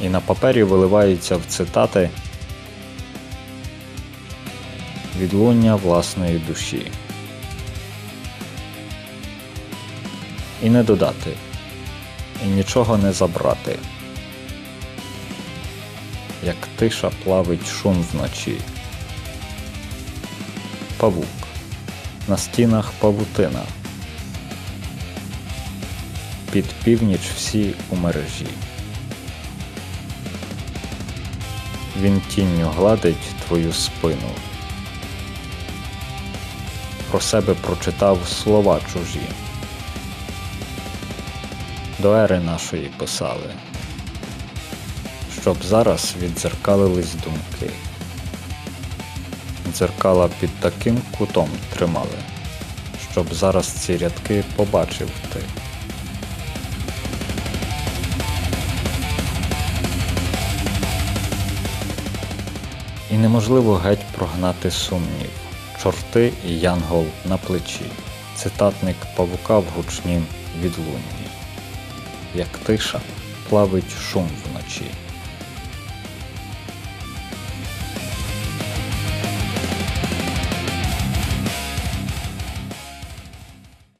І на папері виливаються в цитати відлуння власної душі. І не додати, і нічого не забрати. Як тиша плавить шум вночі. Павук. На стінах павутина. Під північ всі у мережі. Він тінню гладить твою спину. Про себе прочитав слова чужі. До ери нашої писали, щоб зараз віддзеркалились думки. Дзеркала під таким кутом тримали, щоб зараз ці рядки побачив ти. І неможливо геть прогнати сумнів. Чорти і янгол на плечі, цитатник павука в гучнім відлунні. Як тиша плавить шум вночі.